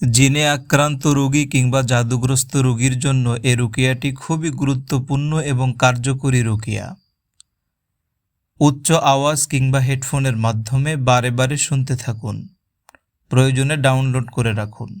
জিনে আক্রান্ত রোগী কিংবা জাদুগ্রস্ত রোগীর জন্য এ রুকিয়াটি খুবই গুরুত্বপূর্ণ এবং কার্যকরী রুকিয়া উচ্চ আওয়াজ কিংবা হেডফোনের মাধ্যমে বারে বারে শুনতে থাকুন। প্রয়োজনে ডাউনলোড করে রাখুন।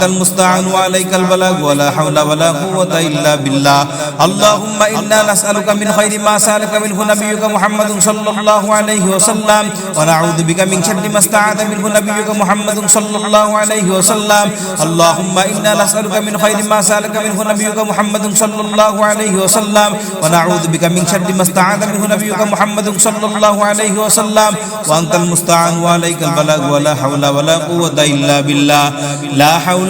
আনতাল মুস্তাআন ওয়া আলাইকাল বালাগ ওয়া লা হাওলা ওয়া লা কুওয়াতা ইল্লা বিল্লাহ। আল্লাহুম্মা ইন্না নাসআলুকা মিন খাইরি মা সাআলাকা মিনহু নাবিয়ুকা মুহাম্মাদুন সাল্লাল্লাহু আলাইহি ওয়া সাল্লাম ওয়া নাউযু বিকা মিন শাররি মা ইস্তাআযা মিনহু নাবিয়ুকা মুহাম্মাদুন সাল্লাল্লাহু আলাইহি ওয়া সাল্লাম আল্লাহুম্মা ইন্না নাসআলুকা মিন খাইরি মা সাআলাকা মিনহু নাবিয়ুকা মুহাম্মাদুন সাল্লাল্লাহু আলাইহি ওয়া সাল্লাম ওয়া নাউযু বিকা মিন শাররি মা ইস্তাআযা মিনহু নাবিয়ুকা মুহাম্মাদুন সাল্লাল্লাহু আলাইহি ওয়া সাল্লাম ওয়া আনতাল মুস্তাআন ওয়া আলাইকাল বালাগ ওয়া লা হাওলা ওয়া লা কুওয়াতা ইল্লা বিল্লাহ। লা হাওলা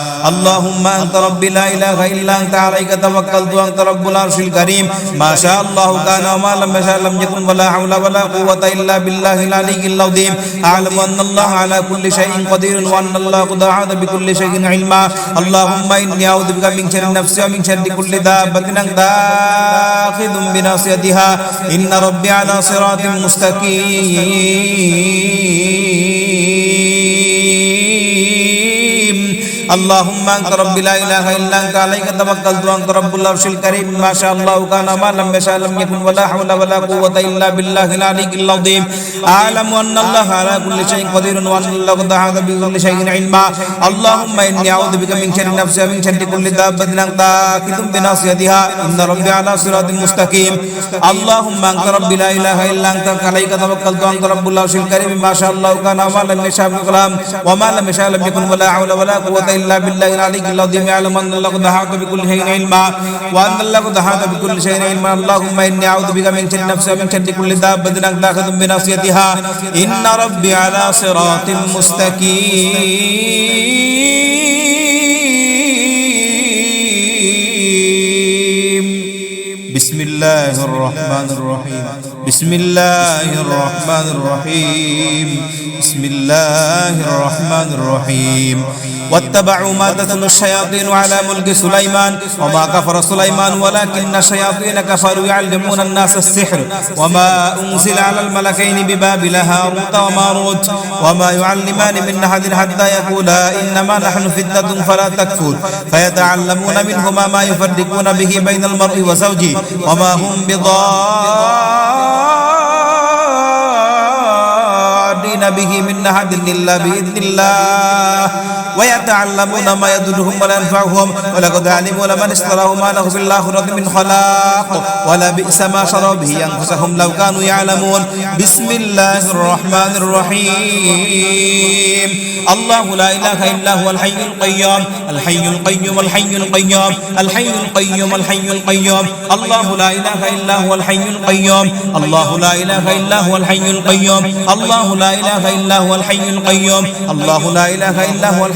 اللهم أنت ربي لا إله إلا أنت عليك توكلت وأنت رب العرش الكريم ما شاء الله كان وما لم يشاء لم يكن ولا حول ولا قوة إلا بالله العلي العظيم أعلم أن الله على كل شيء قدير وأن الله قد أحاط بكل شيء علما اللهم إني أعوذ بك من شر نفسي ومن شر كل دابة أنت آخذ بناصيتها إن ربي على صراط مستقيم اللهم انت رب لا اله الا انت عليك توكلت وانت رب العرش الكريم ما شاء الله كان ما لم يشاء لم يكن ولا حول ولا قوه الا بالله العلي العظيم اعلم ان الله على كل شيء قدير وان الله قد احاط بكل شيء علما اللهم اني اعوذ بك من شر نفسي ومن شر كل دابه انت آخذ بناصيتها ان ربي على صراط مستقيم اللهم انت رب لا اله الا انت عليك توكلت وانت رب العرش الكريم ما شاء الله كان ما لم يشاء بالكلام وما لم يشاء لم يكن ولا حول ولا قوه الا بالله العلي العظيم يعلم أن الله قد أحاط بكل شيء علما وأن الله قد أحاط بكل شيء علما. اللهم إني أعوذ بك من شر نفسي ومن شر كل دابة انت اخذ بناصيتها. إن ربي على صراط مستقيم. بسم الله الرحمن الرحيم. بسم الله الرحمن الرحيم. بسم الله الرحمن الرحيم واتبعوا ما تتلو الشياطين على ملك سليمان وما كفر سليمان ولكن الشياطين كفروا يعلمون الناس السحر وما أنزل على الملكين ببابل هاروت وماروت وما يعلمان من أحد حتى يقولا إنما نحن فتنة فلا تكفر فيتعلمون منهما ما يفرقون به بين المرء وزوجه وما هم بضارين به من أحد إلا بإذن الله ويتعلمون ما يضرهم ولا ينفعهم ولقد علموا لمن اشتراه ما له في الآخرة من خلاق ولا بئس ما شروا به أنفسهم لو كانوا يعلمون بسم الله الرحمن الرحيم الله لا إله إلا هو الحي القيوم الحي القيوم الحي القيوم الحي القيوم الحي القيوم الله لا إله إلا هو الحي القيوم الله لا إله إلا هو الحي القيوم الله لا إله إلا هو الحي القيوم الله لا إله إلا هو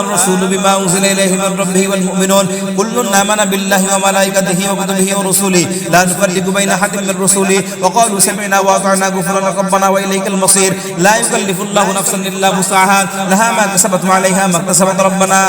الرسول بما أنزل إليه من ربه والمؤمنون. كل آمن بالله وملائكته وكتبه ورسله. لا نفرق بين أحد من رسله. وقالوا سمعنا وأطعنا غفرانك. ربنا وإليك المصير. لا يكلف الله نفسا إلا وسعها. لها ما كسبت وعليها ما اكتسبت. ربنا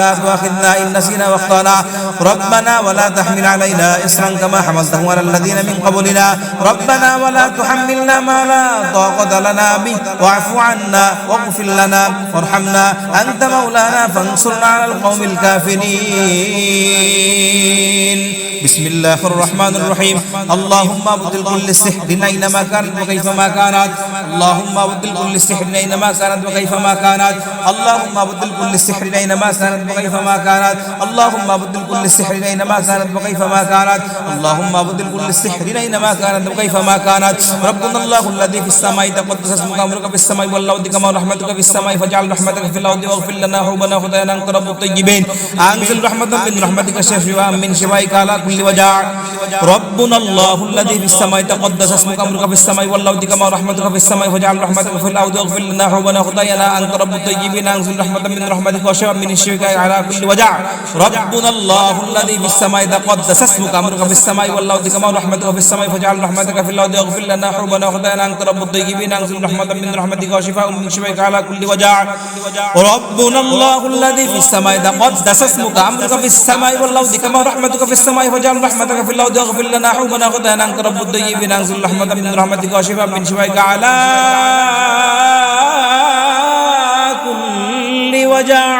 لا تؤاخذنا إن نسينا وأخطأنا. ربنا ولا تحمل علينا إصرا كما حملته على الذين من قبلنا. ربنا ولا تحملنا ما لا طاقة لنا به. واعف عنا واغفر لنا وارحمنا. أنت مولانا. فانصرنا على القوم الكافرين. بسم الله الرحمن الرحيم. اللهم ابدل كل سحر أينما كانت وكيفما كانت. اللهم ابدل كل سحر أينما كانت وكيفما كانت. اللهم ابدل كل سحر أينما كانت وكيفما كانت. اللهم ابدل كل سحر أينما كانت وكيفما كانت. اللهم ابدل كل سحر أينما كانت وكيفما كانت. ربنا الله الذي في السماء تقدس اسمك امرك في السماء والأرض كما رحمتك في السماء. فاجعل رحمتك في الأرض واغفر لنا حوبنا خطايانا انت رب الطيبين انزل رحمة من رحمتك شفاء من شفائك على كل وجع ربنا الله الذي في السماء تقدس اسمك امرك في السماء والارض كما رحمتك في السماء فاجعل رحمتك في الأرض واغفر لنا حوبنا خطايانا انت رب الطيبين انزل رحمة من رحمتك وشفاء من شفائك على كل وجع ربنا الله الذي في السماء تقدس اسمك امرك في السماء والارض كما رحمتك في السماء فاجعل رحمتك في الأرض واغفر لنا حوبنا خطايانا انت رب الطيبين انزل رحمة من رحمتك وشفاء من شفائك على كل وجع ربنا الله الله الذي في السماء إذا قدس اسمك عمرك في السماء والله ذيك ما رحمتك في السماء وجعل رحمتك في الله واغفر لنا حوبنا غدانا أنت رب الدين أنزل رحمة من رحمتك وشفاء من شفائك على كل وجع